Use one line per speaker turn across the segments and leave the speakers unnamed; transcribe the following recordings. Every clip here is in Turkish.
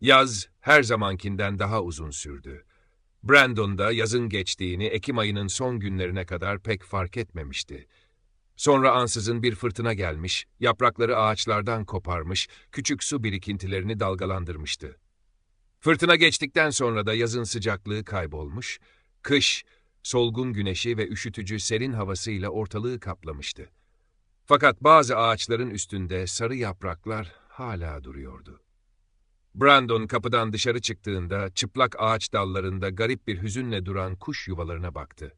Yaz her zamankinden daha uzun sürdü. Brandon da yazın geçtiğini Ekim ayının son günlerine kadar pek fark etmemişti. Sonra ansızın bir fırtına gelmiş, yaprakları ağaçlardan koparmış, küçük su birikintilerini dalgalandırmıştı. Fırtına geçtikten sonra da yazın sıcaklığı kaybolmuş, kış, solgun güneşi ve üşütücü serin havasıyla ortalığı kaplamıştı. Fakat bazı ağaçların üstünde sarı yapraklar hala duruyordu. Brandon kapıdan dışarı çıktığında çıplak ağaç dallarında garip bir hüzünle duran kuş yuvalarına baktı.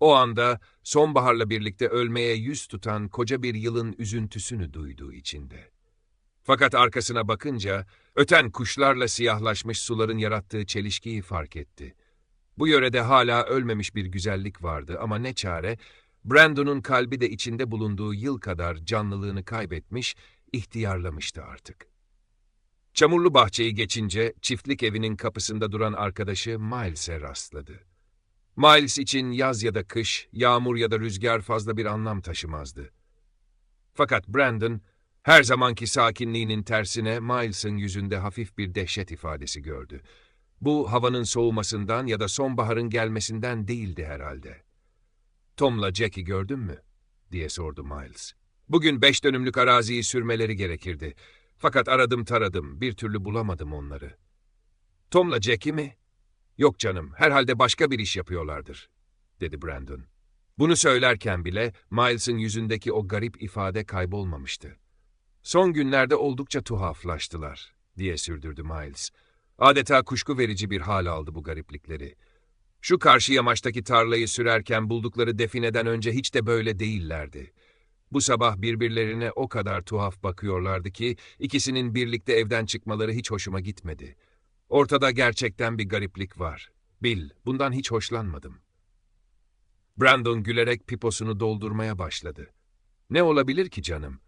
O anda sonbaharla birlikte ölmeye yüz tutan koca bir yılın üzüntüsünü duyduğu içinde. Fakat arkasına bakınca öten kuşlarla siyahlaşmış suların yarattığı çelişkiyi fark etti. Bu yörede hala ölmemiş bir güzellik vardı ama ne çare, Brandon'un kalbi de içinde bulunduğu yıl kadar canlılığını kaybetmiş, ihtiyarlamıştı artık. Çamurlu bahçeyi geçince çiftlik evinin kapısında duran arkadaşı Miles'e rastladı. Miles için yaz ya da kış, yağmur ya da rüzgar fazla bir anlam taşımazdı. Fakat Brandon, her zamanki sakinliğinin tersine Miles'ın yüzünde hafif bir dehşet ifadesi gördü. Bu havanın soğumasından ya da sonbaharın gelmesinden değildi herhalde. Tom'la Jack'i gördün mü? diye sordu Miles. Bugün beş dönümlük araziyi sürmeleri gerekirdi. Fakat aradım taradım, bir türlü bulamadım onları. Tom'la Jack'i mi? Yok canım, herhalde başka bir iş yapıyorlardır, dedi Brandon. Bunu söylerken bile Miles'ın yüzündeki o garip ifade kaybolmamıştı. Son günlerde oldukça tuhaflaştılar, diye sürdürdü Miles. Adeta kuşku verici bir hal aldı bu gariplikleri. Şu karşı yamaçtaki tarlayı sürerken buldukları defineden önce hiç de böyle değillerdi. Bu sabah birbirlerine o kadar tuhaf bakıyorlardı ki ikisinin birlikte evden çıkmaları hiç hoşuma gitmedi. Ortada gerçekten bir gariplik var. Bil, bundan hiç hoşlanmadım. Brandon gülerek piposunu doldurmaya başladı. Ne olabilir ki canım?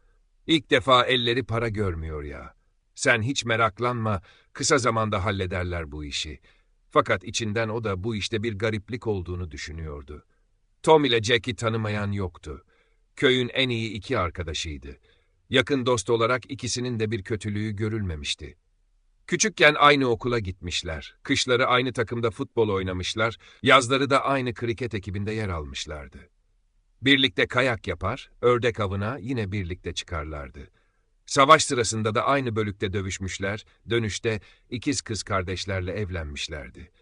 İlk defa elleri para görmüyor ya. Sen hiç meraklanma, kısa zamanda hallederler bu işi. Fakat içinden o da bu işte bir gariplik olduğunu düşünüyordu. Tom ile Jack'i tanımayan yoktu. Köyün en iyi iki arkadaşıydı. Yakın dost olarak ikisinin de bir kötülüğü görülmemişti. Küçükken aynı okula gitmişler. Kışları aynı takımda futbol oynamışlar, yazları da aynı kriket ekibinde yer almışlardı. Birlikte kayak yapar, ördek avına yine birlikte çıkarlardı. Savaş sırasında da aynı bölükte dövüşmüşler, dönüşte ikiz kız kardeşlerle evlenmişlerdi.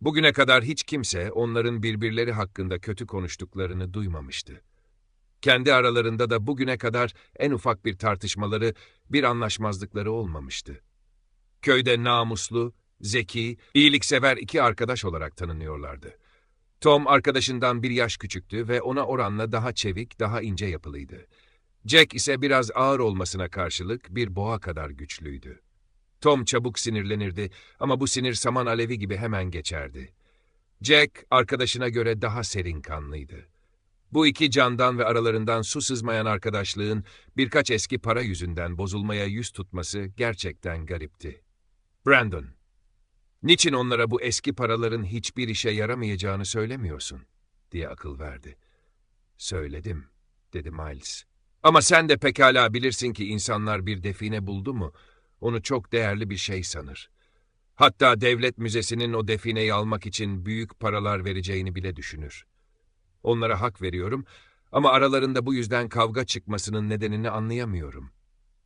Bugüne kadar hiç kimse onların birbirleri hakkında kötü konuştuklarını duymamıştı. Kendi aralarında da bugüne kadar en ufak bir tartışmaları, bir anlaşmazlıkları olmamıştı. Köyde namuslu, zeki, iyiliksever iki arkadaş olarak tanınıyorlardı. Tom arkadaşından bir yaş küçüktü ve ona oranla daha çevik, daha ince yapılıydı. Jack ise biraz ağır olmasına karşılık bir boğa kadar güçlüydü. Tom çabuk sinirlenirdi ama bu sinir saman alevi gibi hemen geçerdi. Jack arkadaşına göre daha serin kanlıydı. Bu iki candan ve aralarından su sızmayan arkadaşlığın birkaç eski para yüzünden bozulmaya yüz tutması gerçekten garipti. Brandon, niçin onlara bu eski paraların hiçbir işe yaramayacağını söylemiyorsun? diye akıl verdi. Söyledim, dedi Miles. Ama sen de pekala bilirsin ki insanlar bir define buldu mu, onu çok değerli bir şey sanır. Hatta devlet müzesinin o defineyi almak için büyük paralar vereceğini bile düşünür. Onlara hak veriyorum ama aralarında bu yüzden kavga çıkmasının nedenini anlayamıyorum.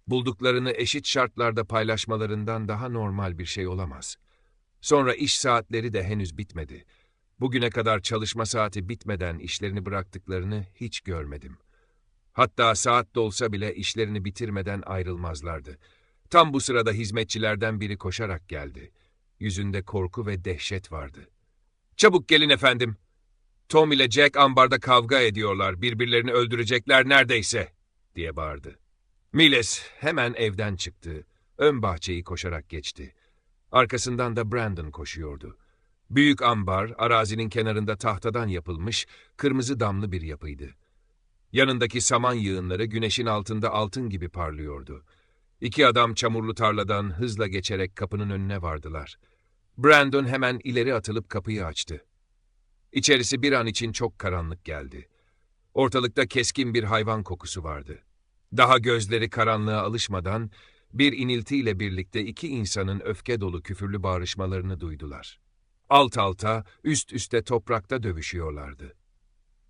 Bulduklarını eşit şartlarda paylaşmalarından daha normal bir şey olamaz. Sonra iş saatleri de henüz bitmedi. Bugüne kadar çalışma saati bitmeden işlerini bıraktıklarını hiç görmedim. Hatta saat dolsa bile işlerini bitirmeden ayrılmazlardı. Tam bu sırada hizmetçilerden biri koşarak geldi. Yüzünde korku ve dehşet vardı. ''Çabuk gelin efendim!'' Tom ile Jack ambarda kavga ediyorlar, birbirlerini öldürecekler neredeyse, diye bağırdı. Miles hemen evden çıktı, ön bahçeyi koşarak geçti. Arkasından da Brandon koşuyordu. Büyük ambar, arazinin kenarında tahtadan yapılmış, kırmızı damlı bir yapıydı. Yanındaki saman yığınları güneşin altında altın gibi parlıyordu. İki adam çamurlu tarladan hızla geçerek kapının önüne vardılar. Brandon hemen ileri atılıp kapıyı açtı. İçerisi bir an için çok karanlık geldi. Ortalıkta keskin bir hayvan kokusu vardı. Daha gözleri karanlığa alışmadan bir iniltiyle birlikte iki insanın öfke dolu küfürlü bağrışmalarını duydular. Alt alta, üst üste toprakta dövüşüyorlardı.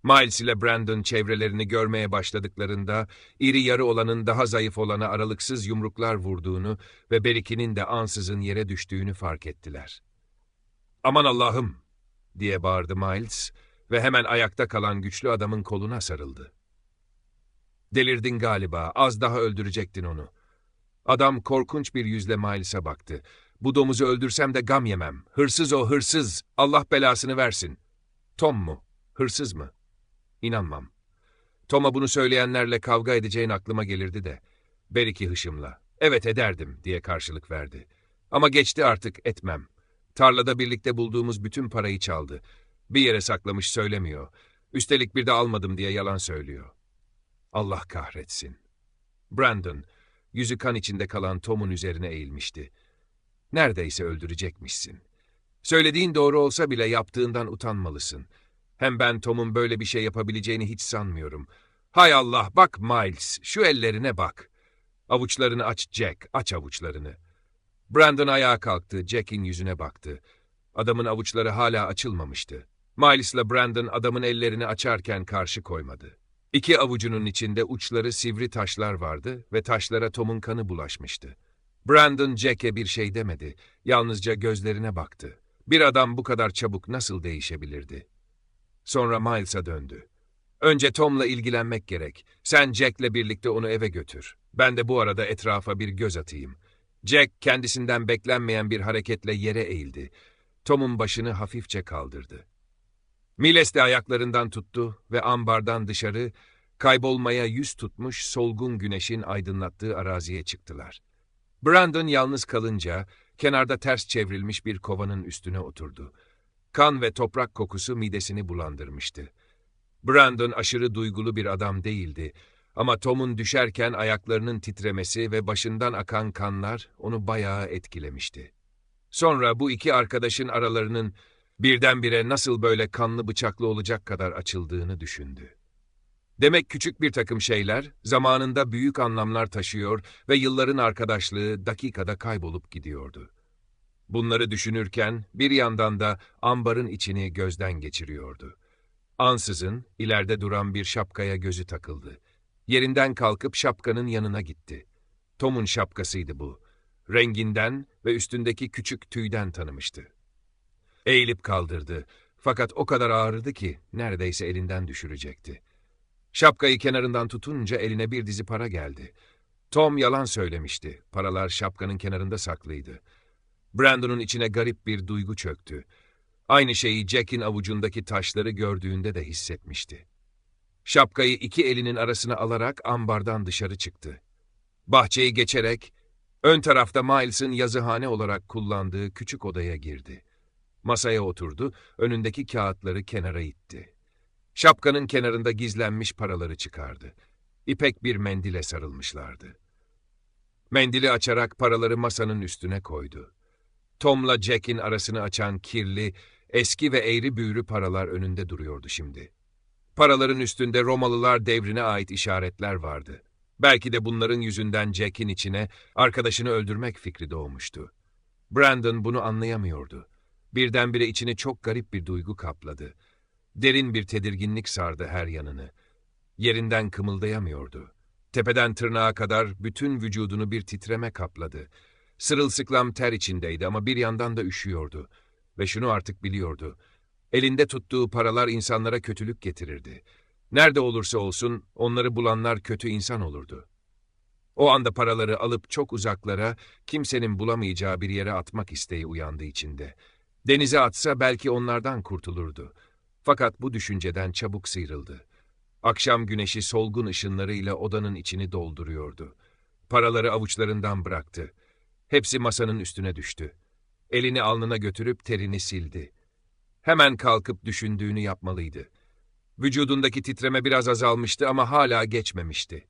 Miles ile Brandon çevrelerini görmeye başladıklarında, iri yarı olanın daha zayıf olana aralıksız yumruklar vurduğunu ve Berik'inin de ansızın yere düştüğünü fark ettiler. ''Aman Allah'ım!'' Diye bağırdı Miles ve hemen ayakta kalan güçlü adamın koluna sarıldı. ''Delirdin galiba, az daha öldürecektin onu.'' Adam korkunç bir yüzle Miles'a baktı. ''Bu domuzu öldürsem de gam yemem. Hırsız o, hırsız. Allah belasını versin.'' ''Tom mu? Hırsız mı?'' İnanmam. Tom'a bunu söyleyenlerle kavga edeceğin aklıma gelirdi de. Beriki hışımla. Evet ederdim diye karşılık verdi. Ama geçti artık etmem. Tarlada birlikte bulduğumuz bütün parayı çaldı. Bir yere saklamış söylemiyor. Üstelik bir de almadım diye yalan söylüyor. Allah kahretsin. Brandon, yüzü kan içinde kalan Tom'un üzerine eğilmişti. Neredeyse öldürecekmişsin. Söylediğin doğru olsa bile yaptığından utanmalısın. Hem ben Tom'un böyle bir şey yapabileceğini hiç sanmıyorum. Hay Allah, bak Miles, şu ellerine bak. Avuçlarını aç Jack, aç avuçlarını. Brandon ayağa kalktı, Jack'in yüzüne baktı. Adamın avuçları hala açılmamıştı. Miles'la Brandon adamın ellerini açarken karşı koymadı. İki avucunun içinde uçları sivri taşlar vardı ve taşlara Tom'un kanı bulaşmıştı. Brandon Jack'e bir şey demedi, yalnızca gözlerine baktı. Bir adam bu kadar çabuk nasıl değişebilirdi? Sonra Miles'a döndü. Önce Tom'la ilgilenmek gerek. Sen Jack'le birlikte onu eve götür. Ben de bu arada etrafa bir göz atayım. Jack kendisinden beklenmeyen bir hareketle yere eğildi. Tom'un başını hafifçe kaldırdı. Miles de ayaklarından tuttu ve ambardan dışarı, kaybolmaya yüz tutmuş solgun güneşin aydınlattığı araziye çıktılar. Brandon yalnız kalınca, kenarda ters çevrilmiş bir kovanın üstüne oturdu. Kan ve toprak kokusu midesini bulandırmıştı. Brandon aşırı duygulu bir adam değildi ama Tom'un düşerken ayaklarının titremesi ve başından akan kanlar onu bayağı etkilemişti. Sonra bu iki arkadaşın aralarının birdenbire nasıl böyle kanlı bıçaklı olacak kadar açıldığını düşündü. Demek küçük bir takım şeyler zamanında büyük anlamlar taşıyor ve yılların arkadaşlığı dakikada kaybolup gidiyordu. Bunları düşünürken bir yandan da ambarın içini gözden geçiriyordu. Ansızın ileride duran bir şapkaya gözü takıldı. Yerinden kalkıp şapkanın yanına gitti. Tom'un şapkasıydı bu. Renginden ve üstündeki küçük tüyden tanımıştı. Eğilip kaldırdı. Fakat o kadar ağırdı ki neredeyse elinden düşürecekti. Şapkayı kenarından tutunca eline bir dizi para geldi. Tom yalan söylemişti. Paralar şapkanın kenarında saklıydı. Brandon'un içine garip bir duygu çöktü. Aynı şeyi Jack'in avucundaki taşları gördüğünde de hissetmişti. Şapkayı iki elinin arasına alarak ambardan dışarı çıktı. Bahçeyi geçerek, ön tarafta Miles'ın yazıhane olarak kullandığı küçük odaya girdi. Masaya oturdu, önündeki kağıtları kenara itti. Şapkanın kenarında gizlenmiş paraları çıkardı. İpek bir mendile sarılmışlardı. Mendili açarak paraları masanın üstüne koydu. Tom'la Jack'in arasını açan kirli, eski ve eğri büğrü paralar önünde duruyordu şimdi. Paraların üstünde Romalılar devrine ait işaretler vardı. Belki de bunların yüzünden Jack'in içine arkadaşını öldürmek fikri doğmuştu. Brandon bunu anlayamıyordu. Birdenbire içini çok garip bir duygu kapladı. Derin bir tedirginlik sardı her yanını. Yerinden kımıldayamıyordu. Tepeden tırnağa kadar bütün vücudunu bir titreme kapladı. Sırılsıklam ter içindeydi ama bir yandan da üşüyordu. Ve şunu artık biliyordu. Elinde tuttuğu paralar insanlara kötülük getirirdi. Nerede olursa olsun onları bulanlar kötü insan olurdu. O anda paraları alıp çok uzaklara, kimsenin bulamayacağı bir yere atmak isteği uyandı içinde. Denize atsa belki onlardan kurtulurdu. Fakat bu düşünceden çabuk sıyrıldı. Akşam güneşi solgun ışınlarıyla odanın içini dolduruyordu. Paraları avuçlarından bıraktı. Hepsi masanın üstüne düştü. Elini alnına götürüp terini sildi. Hemen kalkıp düşündüğünü yapmalıydı. Vücudundaki titreme biraz azalmıştı ama hala geçmemişti.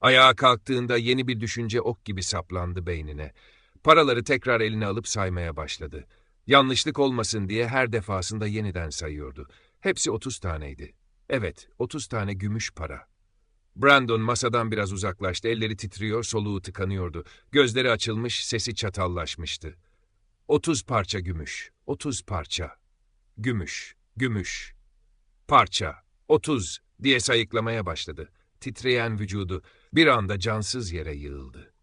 Ayağa kalktığında yeni bir düşünce ok gibi saplandı beynine. Paraları tekrar eline alıp saymaya başladı. Yanlışlık olmasın diye her defasında yeniden sayıyordu. Hepsi otuz taneydi. Evet, otuz tane gümüş para. Brandon masadan biraz uzaklaştı. Elleri titriyor, soluğu tıkanıyordu. Gözleri açılmış, sesi çatallaşmıştı. Otuz parça gümüş, otuz parça. Gümüş, gümüş. Parça, otuz diye sayıklamaya başladı. Titreyen vücudu bir anda cansız yere yığıldı.